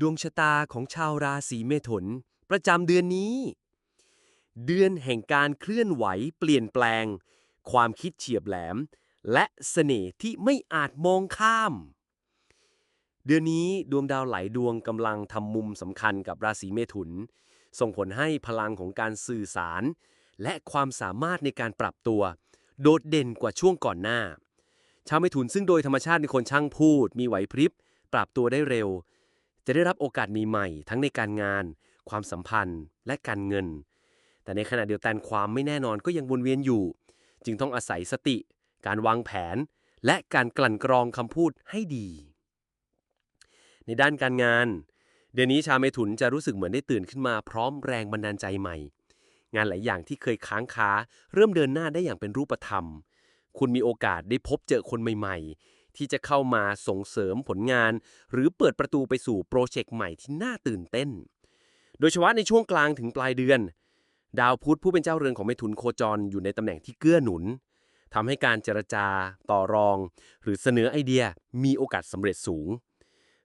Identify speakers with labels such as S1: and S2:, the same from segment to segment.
S1: ดวงชะตาของชาวราศีเมถุน ประจำเดือนนี้ เดือนแห่งการเคลื่อนไหวเปลี่ยนแปลง ความคิดเฉียบแหลม และเสน่ห์ที่ไม่อาจมองข้าม เดือนนี้ดวงดาวหลายดวงกำลังทำมุมสำคัญกับราศีเมถุน ส่งผลให้พลังของการสื่อสาร และความสามารถในการปรับตัว โดดเด่นกว่าช่วงก่อนหน้า ชาวเมถุนซึ่งโดยธรรมชาติเป็นคนช่างพูด มีไหวพริบ ปรับตัวได้เร็ว จะได้รับโอกาสมีใหม่ๆทั้งในการงาน ความสัมพันธ์ และการเงิน แต่ในขณะเดียวกันความไม่แน่นอนก็ยังวนเวียนอยู่ จึงต้องอาศัยสติ การวางแผน และการกลั่นกรองคำพูดให้ดี ในด้านการงาน เดือนนี้ชาวเมถุนจะรู้สึกเหมือนได้ตื่นขึ้นมาพร้อมแรงบันดาลใจใหม่ งานหลายอย่างที่เคยค้างคาเริ่มเดินหน้าได้อย่างเป็นรูปธรรม คุณมีโอกาสได้พบเจอคนใหม่ ๆ ที่จะเข้ามาส่งเสริมผลงาน หรือเปิดประตูไปสู่โปรเจกต์ใหม่ที่น่าตื่นเต้น โดยเฉพาะในช่วงกลางถึงปลายเดือน ดาวพุธผู้เป็นเจ้าเรือนของเมถุนโคจรอยู่ในตำแหน่งที่เกื้อหนุนทำให้การเจรจา ต่อรอง หรือเสนอไอเดียมีโอกาสสำเร็จสูง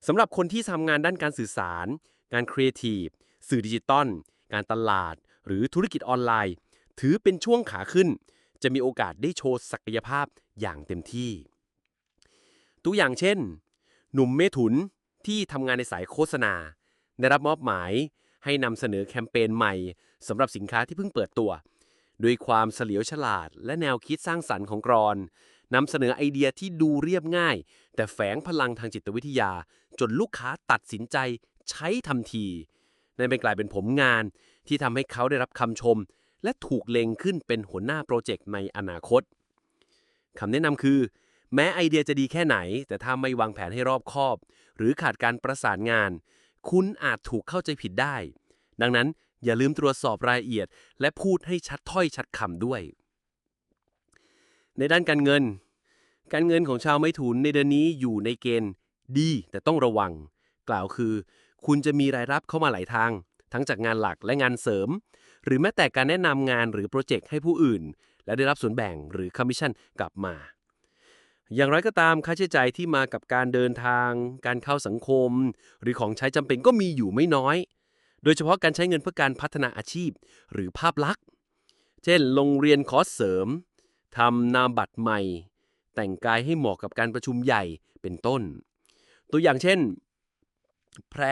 S1: สำหรับคนที่ทำงานด้านการสื่อสาร งานครีเอทีฟสื่อดิจิตอลการตลาด หรือธุรกิจออนไลน์ ถือเป็นช่วงขาขึ้น จะมีโอกาสได้โชว์ศักยภาพอย่างเต็มที่ ตัวอย่างเช่น หนุ่มเมถุนที่ทำงานในสายโฆษณา ได้รับมอบหมายให้นำเสนอแคมเปญใหม่สำหรับสินค้าที่เพิ่งเปิดตัว ด้วยความเฉลียวฉลาด และแนวคิดสร้างสรรค์ของกรอนนำเสนอไอเดียที่ดูเรียบง่าย แต่แฝงพลังทางจิตวิทยา จนลูกค้าตัดสินใจใช้ทันทีนั่นเป็นกลายเป็นผมงานที่ทำให้เขาได้รับคำชม และถูกเล็งขึ้นเป็นหัวหน้าโปรเจกต์ในอนาคตคำแนะนำคือ แม้ไอเดียจะดีแค่ไหน แต่ถ้าไม่วางแผนให้รอบคอบ หรือขาดการประสานงาน คุณอาจถูกเข้าใจผิดได้ ดังนั้นอย่าลืมตรวจสอบรายละเอียด และพูดให้ชัดถ้อยชัดคำด้วย ในด้านการเงิน การเงินของชาวไม้ถุนในเดือนนี้อยู่ในเกณฑ์ดี แต่ต้องระวัง กล่าวคือ คุณจะมีรายรับเข้ามาหลายทาง ทั้งจากงานหลักและงานเสริม หรือแม้แต่การแนะนำงานหรือโปรเจกต์ให้ผู้อื่น และได้รับส่วนแบ่งหรือคอมมิชชั่นกลับมา อย่างไรก็ตามค่าใช้จ่ายที่มากับการเดินทาง การเข้าสังคม หรือของใช้จำเป็นก็มีอยู่ไม่น้อย โดยเฉพาะการใช้เงินเพื่อการพัฒนาอาชีพ หรือภาพลักษณ์ เช่นลงเรียนคอร์สเสริมทำนามบัตรใหม่ แต่งกายให้เหมาะกับการประชุมใหญ่เป็นต้น ตัวอย่างเช่น แพร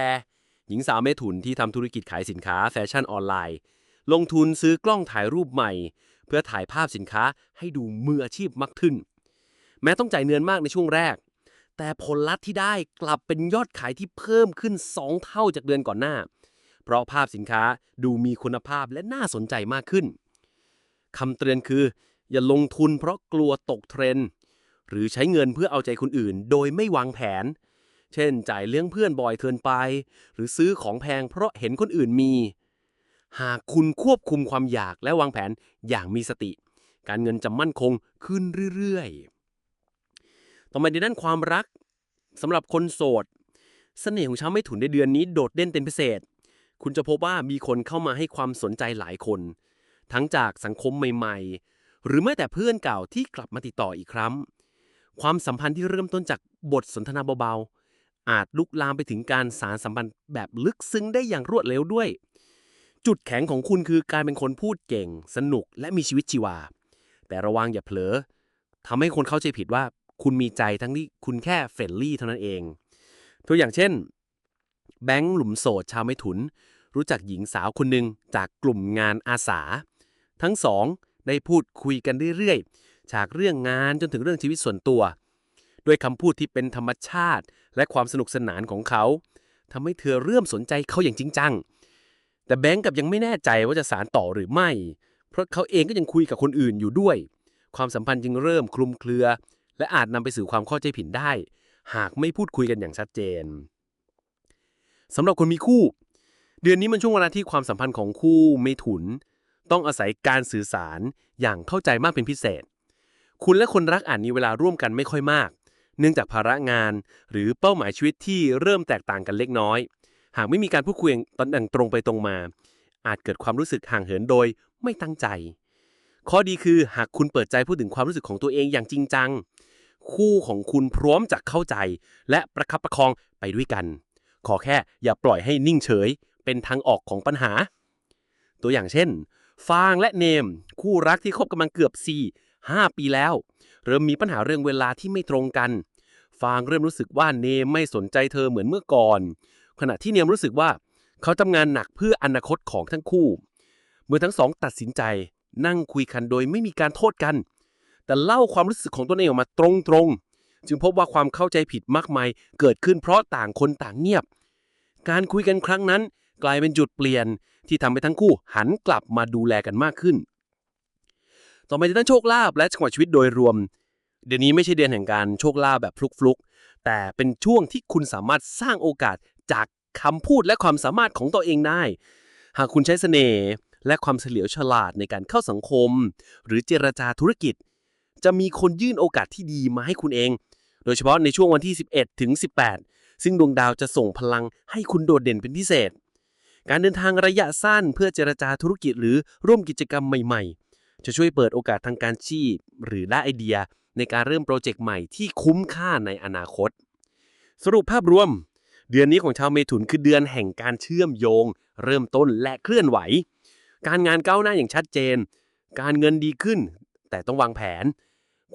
S1: หญิงสาวเมถุนที่ทำธุรกิจขายสินค้าแฟชั่นออนไลน์ ลงทุนซื้อกล้องถ่ายรูปใหม่ เพื่อถ่ายภาพสินค้าให้ดูมืออาชีพมากขึ้น แม้ต้องจ่ายเงินมากในช่วงแรก แต่ผลลัพธ์ที่ได้กลับเป็นยอดขายที่เพิ่มขึ้น 2 เท่าจากเดือนก่อนหน้า เพราะภาพสินค้าดูมีคุณภาพและน่าสนใจมากขึ้นคำเตือนคือ อย่าลงทุนเพราะกลัวตกเทรนด์หรือใช้เงินเพื่อเอาใจคนอื่น โดยไม่วางแผน เช่น จ่ายเลี้ยงเพื่อนบ่อยเกินไป หรือซื้อของแพงเพราะเห็นคนอื่นมี หากคุณควบคุมความอยากและวางแผนอย่างมีสติ การเงินจะมั่นคงขึ้นเรื่อยๆ ต่อมาในด้านความรักสำหรับคนโสดเสน่ห์ของชาวไม่ถุนในเดือนนี้โดดเด่นเป็นพิเศษ คุณจะพบว่ามีคนเข้ามาให้ความสนใจหลายคน ทั้งจากสังคมใหม่ ๆ หรือแม้แต่เพื่อนเก่าที่กลับมาติดต่ออีกครั้ง ความสัมพันธ์ที่เริ่มต้นจากบทสนทนาเบาๆ อาจลุกลามไปถึงการสารสัมพันธ์แบบลึกซึ้งได้อย่างรวดเร็วด้วย จุดแข็งของคุณคือการเป็นคนพูดเก่ง สนุกและมีชีวิตชีวา แต่ระวังอย่าเผลอทำให้คนเข้าใจผิดว่า คุณมีใจทั้งที่คุณแค่เฟรนลี่เท่านั้นเอง ตัวอย่างเช่น แบงค์หลุมโสดชาวไม่ถุน รู้จักหญิงสาวคนหนึ่งจากกลุ่มงานอาสา ทั้งสองได้พูดคุยกันเรื่อยๆ จากเรื่องงานจนถึงเรื่องชีวิตส่วนตัว ด้วยคำพูดที่เป็นธรรมชาติ และความสนุกสนานของเขาทำให้เธอเริ่มสนใจเขาอย่างจริงจัง แต่แบงค์กับยังไม่แน่ใจว่าจะสารต่อหรือไม่ เพราะเขาเองก็ยังคุยกับคนอื่นอยู่ด้วย ความสัมพันธ์จึงเริ่มคลุมเครือ และอาจนำไปสู่ความเข้าใจผิดได้ หากไม่พูดคุยกันอย่างชัดเจนสำหรับคนมีคู่ เดือนนี้มันช่วงเวลาที่ความสัมพันธ์ของคู่ไม่ถุน ต้องอาศัยการสื่อสารอย่างเข้าใจมากเป็นพิเศษ คุณและคนรักอาจมีเวลาร่วมกันไม่ค่อยมาก เนื่องจากภาระงาน หรือเป้าหมายชีวิตที่เริ่มแตกต่างกันเล็กน้อย หากไม่มีการพูดคุยตอนดังตรงไปตรงมา อาจเกิดความรู้สึกห่างเหินโดยไม่ตั้งใจ ข้อดีคือหากคุณเปิดใจพูดถึงความรู้สึกของตัวเองอย่างจริงจัง คู่ของคุณพร้อมจะเข้าใจ และประคับประคองไปด้วยกัน ขอแค่อย่าปล่อยให้นิ่งเฉย เป็นทางออกของปัญหา ตัวอย่างเช่น ฟางและเนม คู่รักที่คบกันมาเกือบ 4 5 ปีแล้ว เริ่มมีปัญหาเรื่องเวลาที่ไม่ตรงกัน ฟางเริ่มรู้สึกว่าเนมไม่สนใจเธอเหมือนเมื่อก่อน ขณะที่เนมรู้สึกว่าเขาทำงานหนักเพื่ออนาคตของทั้งคู่ เมื่อทั้งสองตัดสินใจนั่งคุยกันโดยไม่มีการโทษกัน แต่เล่าความรู้สึกของตนเองออกมาตรงๆ จึงพบว่าความเข้าใจผิดมากมายเกิดขึ้นเพราะต่างคนต่างเงียบ การคุยกันครั้งนั้น กลายเป็นจุดเปลี่ยนที่ทำให้ทั้งคู่หันกลับมาดูแลกันมากขึ้น ต่อไปในด้านโชคลาภและจังหวะชีวิตโดยรวม เดี๋ยวนี้ไม่ใช่เดือนแห่งการโชคลาภแบบฟลุกๆ แต่เป็นช่วงที่คุณสามารถสร้างโอกาสจากคำพูดและความสามารถของตัวเองได้ หากคุณใช้เสน่ห์และความเฉลียวฉลาดในการเข้าสังคม หรือเจรจาธุรกิจ จะมีคนยื่นโอกาสที่ดีมาให้คุณเอง โดยเฉพาะในช่วงวันที่ 11 ถึง 18 ซึ่งดวงดาวจะส่งพลังให้คุณโดดเด่นเป็นพิเศษ การเดินทางระยะสั้นเพื่อเจรจาธุรกิจหรือร่วมกิจกรรมใหม่ๆ จะช่วยเปิดโอกาสทางการชีพ หรือได้ไอเดียในการเริ่มโปรเจกต์ใหม่ที่คุ้มค่าในอนาคต สรุปภาพรวม เดือนนี้ของชาวเมถุนคือเดือนแห่งการเชื่อมโยง เริ่มต้นและเคลื่อนไหว การงานก้าวหน้าอย่างชัดเจน การเงินดีขึ้น แต่ต้องวางแผน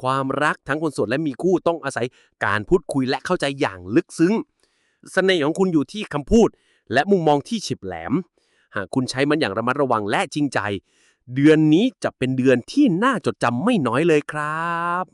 S1: ความรักทั้งคนโสดและมีคู่ต้องอาศัยการพูดคุยและเข้าใจอย่างลึกซึ้งเสน่ห์ของคุณอยู่ที่คำพูด และมุมมองที่ฉิบแหลม หากคุณใช้มันอย่างระมัดระวังและจริงใจ เดือนนี้จะเป็นเดือนที่น่าจดจำไม่น้อยเลยครับ